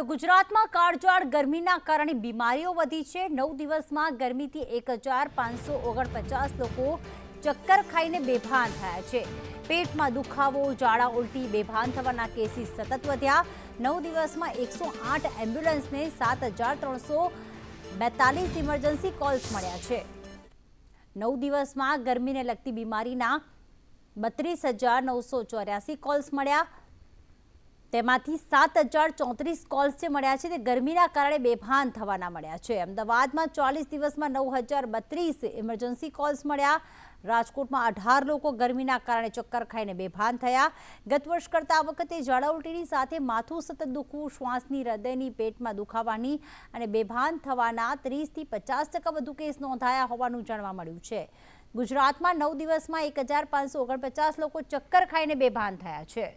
તો ગુજરાતમાં કાળજાળ ગરમીના કારણે બીમારીઓ વધી છે. નવ દિવસમાં ગરમીથી એક હજાર પાંચસો ઓગણપચાસ લોકો ચક્કર ખાઈને બેભાન થયા છે. પેટમાં દુખાવો, ઝાડા ઉલટી, બેભાન થવાના કેસીસ સતત વધ્યા. નવ દિવસમાં એકસો આઠ એમ્બ્યુલન્સને સાત હજાર ત્રણસો બેતાલીસ ઇમરજન્સી કોલ્સ મળ્યા છે. નવ દિવસમાં ગરમીને લગતી બીમારીના બત્રીસ હજાર નવસો ચોર્યાસી કોલ્સ મળ્યા. તેમાંથી સાત હજાર ચોત્રીસ કોલ્સ જે મળ્યા છે તે ગરમીના કારણે બેભાન થવાના મળ્યા છે. અમદાવાદમાં ચાલીસ દિવસમાં નવ હજાર બત્રીસ ઇમરજન્સી કોલ્સ મળ્યા. રાજકોટમાં અઢાર લોકો ગરમીના કારણે ચક્કર ખાઈને બેભાન થયા. ગત વર્ષ કરતાં આ વખતે ઝાડા સાથે માથું સતત દુખવું, શ્વાસની હૃદયની પેટમાં દુખાવાની અને બેભાન થવાના ત્રીસથી પચાસ ટકા વધુ કેસ નોંધાયા હોવાનું જાણવા મળ્યું છે. ગુજરાતમાં નવ દિવસમાં એક હજાર પાંચસો ઓગણપચાસ લોકો ચક્કર ખાઈને બેભાન થયા છે.